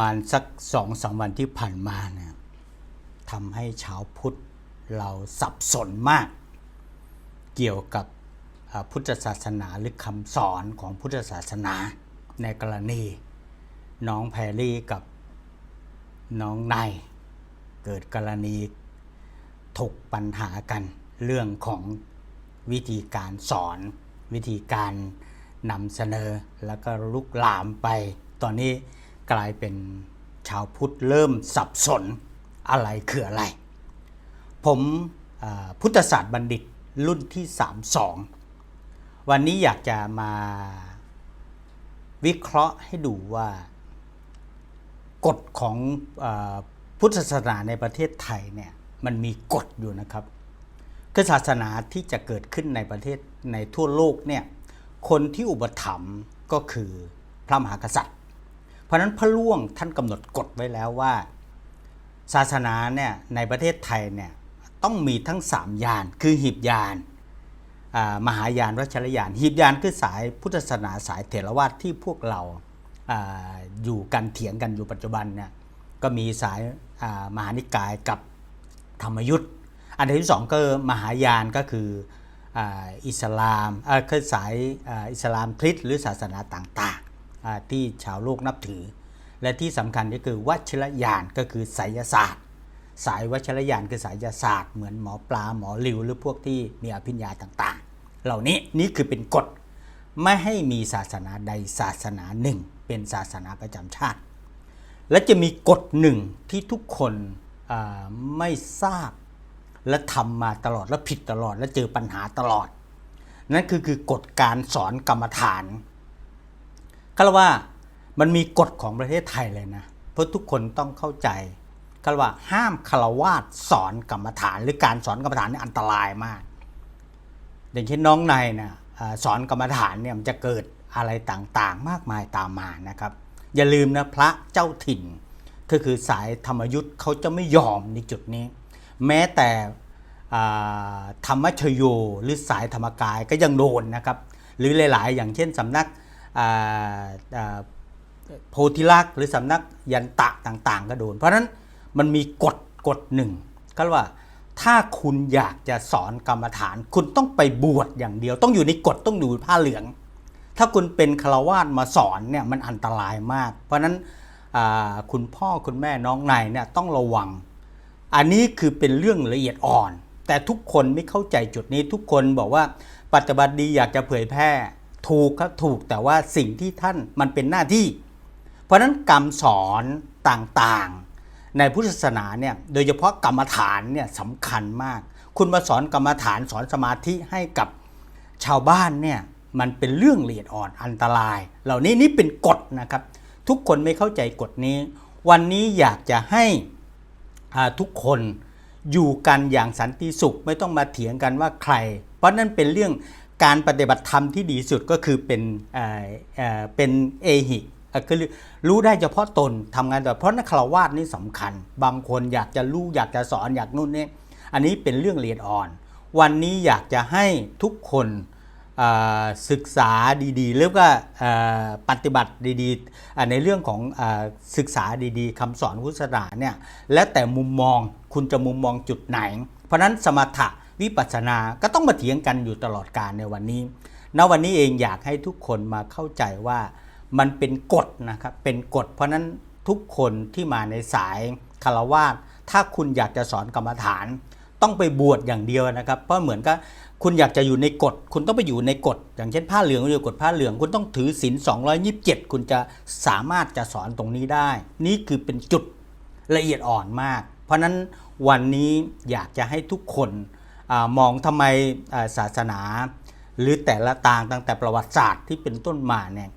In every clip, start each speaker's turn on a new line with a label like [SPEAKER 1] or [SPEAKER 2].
[SPEAKER 1] มาณสักสองสามวันที่ผ่านมาเนี่ยทำให้ชาวพุทธเราสับสนมาก เกี่ยวกับพุทธศาสนาหรือคำสอนของพุทธศาสนาในกรณี น้องแพรรี่กับน้องนายเกิดกรณีถกปัญหากันเรื่องของวิธีการสอน วิธีการนำเสนอแล้วก็ลุกลามไป ตอนนี้ กลายเป็นชาวพุทธเริ่มสับสนอะไรคืออะไร ผมพุทธศาสตร์บัณฑิตรุ่นที่ 32 วันนี้อยากจะมาวิเคราะห์ให้ดูว่ากฎของอพุทธศาสนาในประเทศไทยเนี่ยมันมีกฎอยู่นะครับ คือศาสนาที่จะเกิดขึ้นในประเทศในทั่วโลกเนี่ยคนที่อุปถัมภ์ก็คือพระมหากษัตริย์ เพราะนั้นพระล่วงท่านกำหนดกฎไว้แล้วว่า ศาสนาเนี่ยในประเทศไทยเนี่ยต้องมีทั้ง 3 ยาน คือหีบยานมหายานวัชรยานหีบยานคือสายพุทธศาสนาสายเถรวาทที่พวกเราออยู่กันเถียงกันอยู่ปัจจุบันเนี่ยก็มีสายมหานิกายกับธรรมยุทธ์อันที่สองก็มหายานก็คืออิสลามคือสายอิสลามคริสต์หรือศาสนาต่างๆ ที่ชาวโลกนับถือ และที่สำคัญก็คือวัชรยานก็คือไสยศาสตร์ สายวัชรยานคือสายศาสตร์เหมือนหมอปลาหมอหลิวหรือพวกที่มีอภิญญาต่างๆ เหล่านี้นี่คือเป็นกฎไม่ให้มีศาสนาใดศาสนาหนึ่ง เป็นศาสนาประจำชาติ และจะมีกฎหนึ่งที่ทุกคนไม่ทราบ และทำมาตลอดและผิดตลอดและเจอปัญหาตลอด นั่นคือคือกฎการสอนกรรมฐาน ก็เรียว่ามันมีกฎของประเทศไทยเลยนะ เพราะทุกคนต้องเข้าใจก็เรียว่าห้ามคารวาสสอนกรรมฐาน หรือการสอนกรรมฐานนี่อันตรายมาก อย่างเช่นน้องในนะอ่าสอนกรรมฐานเนี่ยมันจะเกิดอะไรต่างๆ มากมายตามมานะครับ อย่าลืมนะพระเจ้าถิ่น ก็คือสายธรรมยุทธ์เขาจะไม่ยอมในจุดนี้ แม้แต่ธรรมชโยหรือสายธรรมกายก็ยังโดนนะครับ หรือหลาย ๆ อย่างเช่นสำนัก โพธิลักษ์หรือสำนักยันตะต่างๆ ก็โดน เพราะนั้นมันมีกฎกฎหนึ่งก็ว่าถ้าคุณอยากจะสอนกรรมฐาน คุณต้องไปบวชอย่างเดียว ต้องอยู่ในกฎต้องอยู่ผ้าเหลือง ถ้าคุณเป็นคารวาสมาสอนเนี่ยมันอันตรายมาก เพราะนั้นคุณพ่อคุณแม่น้องนายเนี่ยต้องระวัง อันนี้คือเป็นเรื่องละเอียดอ่อน แต่ทุกคนไม่เข้าใจจุดนี้ทุกคนบอกว่าปฏิบัติดีอยากจะเผยแพร่ ถูกครับถูกแต่ว่าสิ่งที่ท่านมันเป็นหน้าที่ เพราะฉะนั้นกรรมสอนต่างๆ ในพุทธศาสนาเนี่ยโดยเฉพาะกรรมฐานเนี่ยสำคัญมาก คุณมาสอนกรรมฐานสอนสมาธิให้กับชาวบ้านเนี่ยมันเป็นเรื่องละเอียดอ่อนอันตราย เหล่านี้นี่เป็นกฎนะครับ ทุกคนไม่เข้าใจกฎนี้ วันนี้อยากจะให้ทุกคนอยู่กันอย่างสันติสุขไม่ต้องมาเถียงกันว่าใคร เพราะนั่นเป็นเรื่อง การปฏิบัติธรรมที่ดีสุดก็คือเป็นเอ่อเอ่เป็นเอหิคือรู้ได้เฉพาะตนทำงานแต่เพราะนักคาวาสนี่สำคัญ บางคนอยากจะรู้อยากจะสอนอยากนู่นนี่อันนี้เป็นเรื่องละเอียดอ่อน วันนี้อยากจะให้ทุกคนศึกษาดีๆหรือว่าอ่าปฏิบัติดีๆ ในเรื่องของอศึกษาดีๆคำสอนพุทธศาสนาเนี่ยแล้วแต่มุมมองคุณจะมุมมองจุดไหน เพราะนั้นสมถะ วิปัสสนาก็ต้องมาเถียงกันอยู่ตลอดกาลในวันนี้ณวันนี้เองอยากให้ทุกคนมาเข้าใจว่ามันเป็นกฎนะครับเป็นกฎ เพราะนั้นทุกคนที่มาในสายคารวาสถ้าคุณอยากจะสอนกรรมฐาน ต้องไปบวชอย่างเดียวนะครับ เพราะเหมือนกับคุณอยากจะอยู่ในกฎ คุณต้องไปอยู่ในกฎ อย่างเช่นผ้าเหลืองอยู่กฎผ้าเหลืองคุณต้องถือศีล227 คุณจะสามารถจะสอนตรงนี้ได้ นี่คือเป็นจุดละเอียดอ่อนมาก เพราะนั้นวันนี้อยากจะให้ทุกคน มองทำไมาศาสนา หรือแต่ละต่างตั้งแต่ประวัติศาสตร์ที่เป็นต้นมาเนี่ย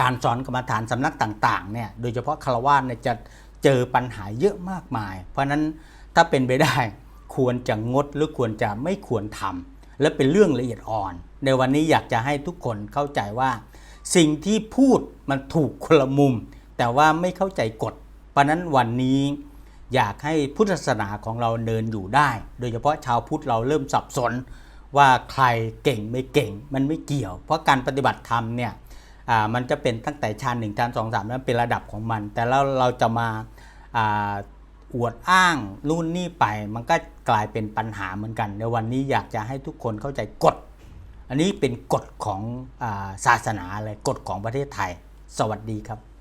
[SPEAKER 1] การสอนกรรมฐานสำนักต่างๆเนี่ยโดยเฉพาะคารวะเนี่ยจะเจอปัญหาเยอะมากมาย เพราะนั้นถ้าเป็นไปได้ควรจะงดหรือควรจะไม่ควรทำและเป็นเรื่องละเอียดอ่อน ในวันนี้อยากจะให้ทุกคนเข้าใจว่า สิ่งที่พูดมันถูกคนละมุม แต่ว่าไม่เข้าใจกฎ เพราะนั้นวันนี้ อยากให้พุทธศาสนาของเราเดินอยู่ได้ โดยเฉพาะชาวพุทธเราเริ่มสับสนว่าใครเก่งไม่เก่งมันไม่เกี่ยว เพราะการปฏิบัติธรรมเนี่ยมันจะเป็นตั้งแต่ชั้นหนึ่งชั้นสองสามนั้นเป็นระดับของมัน แต่แล้วเราจะมาอ่าอวดอ้างรุ่นนี่ไปมันก็กลายเป็นปัญหาเหมือนกัน ในวันนี้อยากจะให้ทุกคนเข้าใจกฎ อันนี้เป็นกฎของอาศาสนาเลยกฎของประเทศไทย สวัสดีครับ